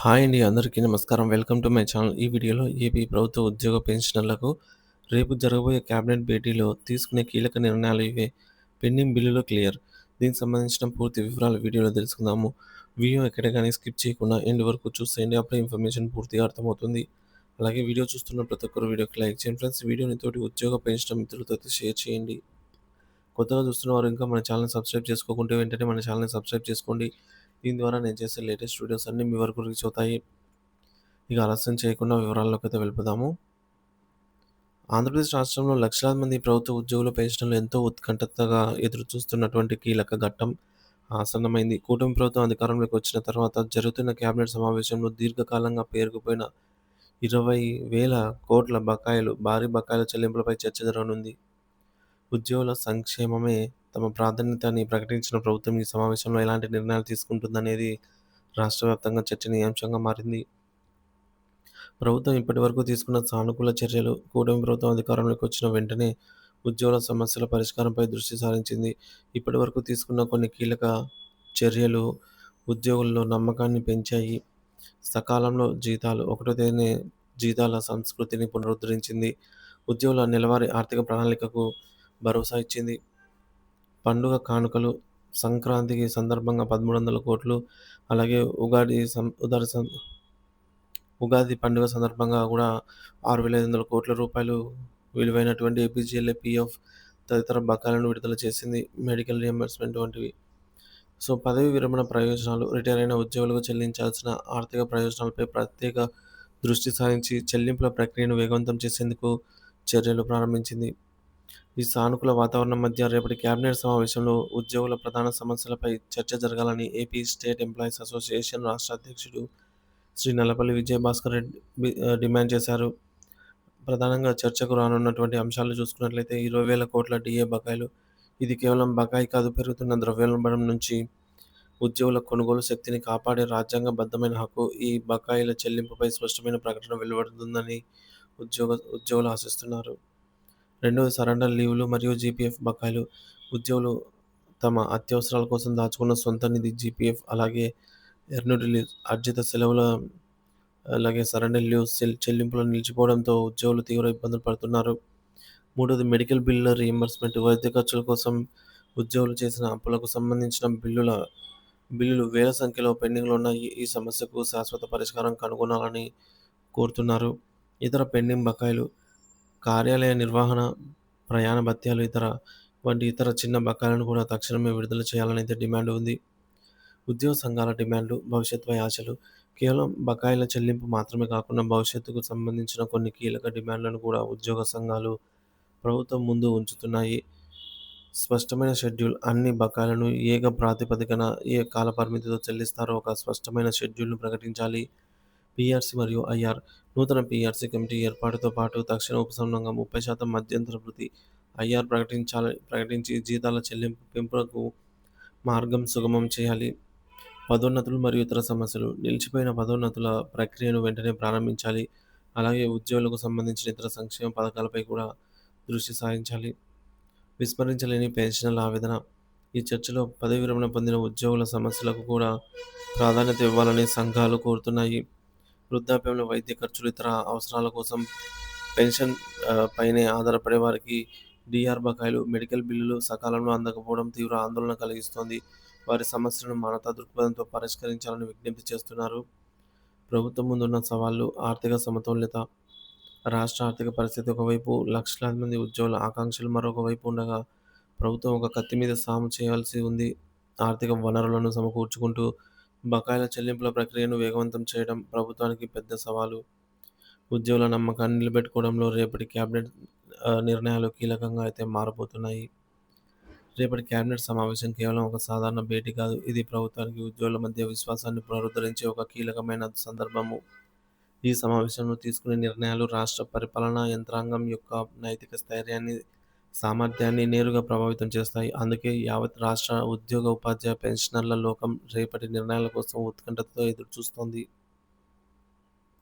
Hi అండి అందరికీ నమస్కారం. Welcome to my channel. ఈ వీడియోలో ఏపీ ప్రభుత్వ ఉద్యోగ పెన్షనర్లకు రేపు జరగబోయే కేబినెట్ భేటీలో తీసుకునే కీలక నిర్ణయాలు ఇవే. పెండింగ్ బిల్లులో క్లియర్. దీనికి సంబంధించిన పూర్తి వివరాలు వీడియోలో తెలుసుకుందాము. వీడియో ఎక్కడ కానీ స్కిప్ చేయకుండా ఎండ్ వరకు చూసేయండి. అప్పుడే ఇన్ఫర్మేషన్ పూర్తిగా అర్థమవుతుంది. అలాగే వీడియో చూస్తున్న ప్రతి ఒక్కరు వీడియోకి లైక్ చేయండి. ఫ్రెండ్స్ వీడియోని తోటి ఉద్యోగ పెన్షన్ మిత్రులతో షేర్ చేయండి. కొత్తగా చూస్తున్న వారు ఇంకా మన ఛానల్ని సబ్స్క్రైబ్ చేసుకోకుంటే వెంటనే మన ఛానల్ని సబ్స్క్రైబ్ చేసుకోండి. దీని ద్వారా నేను చేసే లేటెస్ట్ వీడియోస్ అన్నీ మీ వరకు రీచ్ అవుతాయి. ఇక ఆలస్యం చేయకుండా వివరాల్లోకి అయితే వెళ్ళిపోదాము. ఆంధ్రప్రదేశ్ రాష్ట్రంలో లక్షలాది మంది ప్రభుత్వ ఉద్యోగుల పెన్షన్లు ఎంతో ఉత్కంఠతగా ఎదురు చూస్తున్నటువంటి కీలక ఘట్టం ఆసన్నమైంది. కూటమి ప్రభుత్వం అధికారంలోకి వచ్చిన తర్వాత జరుగుతున్న కేబినెట్ సమావేశంలో దీర్ఘకాలంగా పేరుకుపోయిన ఇరవై వేల కోట్ల బకాయిలు భారీ బకాయిల చెల్లింపులపై చర్చ జరగనుంది. ఉద్యోగుల సంక్షేమమే తమ ప్రాధాన్యతని ప్రకటించిన ప్రభుత్వం ఈ సమావేశంలో ఎలాంటి నిర్ణయాలు తీసుకుంటుందనేది రాష్ట్ర వ్యాప్తంగా చర్చనీయాంశంగా మారింది. ప్రభుత్వం ఇప్పటివరకు తీసుకున్న సానుకూల చర్యలు కూటమి ప్రభుత్వం అధికారంలోకి వచ్చిన వెంటనే ఉద్యోగుల సమస్యల పరిష్కారంపై దృష్టి సారించింది. ఇప్పటివరకు తీసుకున్న కొన్ని కీలక చర్యలు ఉద్యోగుల్లో నమ్మకాన్ని పెంచాయి. సకాలంలో జీతాలు ఒకటో తేదీనే జీతాల సంస్కృతిని పునరుద్ధరించింది. ఉద్యోగుల నెలవారీ ఆర్థిక ప్రణాళికకు భరోసా ఇచ్చింది. పండుగ కానుకలు సంక్రాంతికి సందర్భంగా పదమూడు వందల కోట్లు అలాగే ఉగాది సం ఉగాది సం ఉగాది పండుగ సందర్భంగా కూడా ఆరు వేల ఐదు వందల కోట్ల రూపాయలు విలువైనటువంటి ఏపీజీఎల్ఏ పిఎఫ్ తదితర బకాలను విడుదల చేసింది మెడికల్ రియంబర్స్మెంట్ వంటివి. సో పదవి విరమణ ప్రయోజనాలు రిటైర్ అయిన ఉద్యోగులకు చెల్లించాల్సిన ఆర్థిక ప్రయోజనాలపై ప్రత్యేక దృష్టి సారించి చెల్లింపుల ప్రక్రియను వేగవంతం చేసేందుకు చర్యలు ప్రారంభించింది. ఈ సానుకూల వాతావరణం మధ్య రేపటి కేబినెట్ సమావేశంలో ఉద్యోగుల ప్రధాన సమస్యలపై చర్చ జరగాలని ఏపీ స్టేట్ ఎంప్లాయీస్ అసోసియేషన్ రాష్ట్ర అధ్యక్షుడు శ్రీ నల్లపల్లి విజయభాస్కర్ రెడ్డి డిమాండ్ చేశారు. ప్రధానంగా చర్చకు రానున్నటువంటి అంశాలు చూసుకున్నట్లయితే ఇరవై వేల కోట్ల డిఏ బకాయిలు. ఇది కేవలం బకాయి కాదు పెరుగుతున్న ద్రవ్యోల్బణం నుంచి ఉద్యోగుల కొనుగోలు శక్తిని కాపాడే రాజ్యాంగబద్ధమైన హక్కు ఈ బకాయిల చెల్లింపుపై స్పష్టమైన ప్రకటన వెలువడుతుందని ఉద్యోగ ఉద్యోగులు ఆశిస్తున్నారు. రెండవది సరెండర్ లీవ్లు మరియు జీపీఎఫ్ బకాయిలు. ఉద్యోగులు తమ అత్యవసరాల కోసం దాచుకున్న సొంత నిధి జీపీఎఫ్ అలాగే ఎర్నడ్ రిలీజ్ అర్జిత సెలవుల అలాగే సరెండర్ లీవ్స్ చెల్లింపులు నిలిచిపోవడంతో ఉద్యోగులు తీవ్ర ఇబ్బందులు పడుతున్నారు. మూడవది మెడికల్ బిల్లుల రీఎంబర్స్మెంట్ వైద్య ఖర్చుల కోసం ఉద్యోగులు చేసిన అప్పులకు సంబంధించిన బిల్లుల బిల్లులు వేల సంఖ్యలో పెండింగ్లో ఉన్న ఈ సమస్యకు శాశ్వత పరిష్కారం కనుగొనాలని కోరుతున్నారు. ఇతర పెండింగ్ బకాయిలు కార్యాలయ నిర్వహణ ప్రయాణ భత్యాలు ఇతర వంటి ఇతర చిన్న బకాయిలను కూడా తక్షణమే విడుదల చేయాలనైతే డిమాండ్ ఉంది. ఉద్యోగ సంఘాల డిమాండ్లు భవిష్యత్పై ఆశలు కేవలం బకాయిల చెల్లింపు మాత్రమే కాకుండా భవిష్యత్తుకు సంబంధించిన కొన్ని కీలక డిమాండ్లను కూడా ఉద్యోగ సంఘాలు ప్రభుత్వం ముందు ఉంచుతున్నాయి. స్పష్టమైన షెడ్యూల్ అన్ని బకాయిలను ఏక ప్రాతిపదికన ఏ కాల పరిమితితో చెల్లిస్తారో ఒక స్పష్టమైన షెడ్యూల్ను ప్రకటించాలి. పీఆర్సీ మరియు ఐఆర్ నూతన పీఆర్సీ కమిటీ ఏర్పాటుతో పాటు తక్షణ ఉపశమనంగా ముప్పై శాతం మధ్యంతర వృద్ధి ఐఆర్ ప్రకటించాలి ప్రకటించి జీతాల చెల్లింపు పెంపునకు మార్గం సుగమం చేయాలి. పదోన్నతులు మరియు ఇతర సమస్యలు నిలిచిపోయిన పదోన్నతుల ప్రక్రియను వెంటనే ప్రారంభించాలి. అలాగే ఉద్యోగులకు సంబంధించిన ఇతర సంక్షేమ పథకాలపై కూడా దృష్టి సారించాలి. విస్మరించలేని పెన్షన్ల ఆవేదన ఈ చర్చలో పదవి విరమణ పొందిన ఉద్యోగుల సమస్యలకు కూడా ప్రాధాన్యత ఇవ్వాలని సంఘాలు కోరుతున్నాయి. వృద్ధాప్యంలో వైద్య ఖర్చులు ఇతర అవసరాల కోసం పెన్షన్ పైనే ఆధారపడే వారికి డిఆర్ బకాయిలు మెడికల్ బిల్లులు సకాలంలో అందకపోవడం తీవ్ర ఆందోళన కలిగిస్తోంది. వారి సమస్యలను మానవతా దృక్పథంతో పరిష్కరించాలని విజ్ఞప్తి చేస్తున్నారు. ప్రభుత్వం ముందున్న సవాళ్ళు ఆర్థిక సమతుల్యత రాష్ట్ర ఆర్థిక పరిస్థితి ఒకవైపు లక్షలాది మంది ఉద్యోగుల ఆకాంక్షలు మరొక వైపు ఉండగా ప్రభుత్వం ఒక కత్తి మీద సాము చేయాల్సి ఉంది. ఆర్థిక వనరులను సమకూర్చుకుంటూ బకాయిల చెల్లింపుల ప్రక్రియను వేగవంతం చేయడం ప్రభుత్వానికి పెద్ద సవాలు. ఉద్యోగుల నమ్మకాన్ని నిలబెట్టుకోవడంలో రేపటి క్యాబినెట్ నిర్ణయాలు కీలకంగా అయితే మారబోతున్నాయి. రేపటి క్యాబినెట్ సమావేశం కేవలం ఒక సాధారణ భేటీ కాదు. ఇది ప్రభుత్వానికి ఉద్యోగుల మధ్య విశ్వాసాన్ని పునరుద్ధరించే ఒక కీలకమైన సందర్భము. ఈ సమావేశంలో తీసుకునే నిర్ణయాలు రాష్ట్ర పరిపాలనా యంత్రాంగం యొక్క నైతిక స్థైర్యాన్ని సామర్థ్యాన్ని నేరుగా ప్రభావితం చేస్తాయి. అందుకే యావత్ రాష్ట్ర ఉద్యోగ ఉపాధ్యాయ పెన్షనర్ల లోకం రేపటి నిర్ణయాల కోసం ఉత్కంఠతో ఎదురుచూస్తోంది.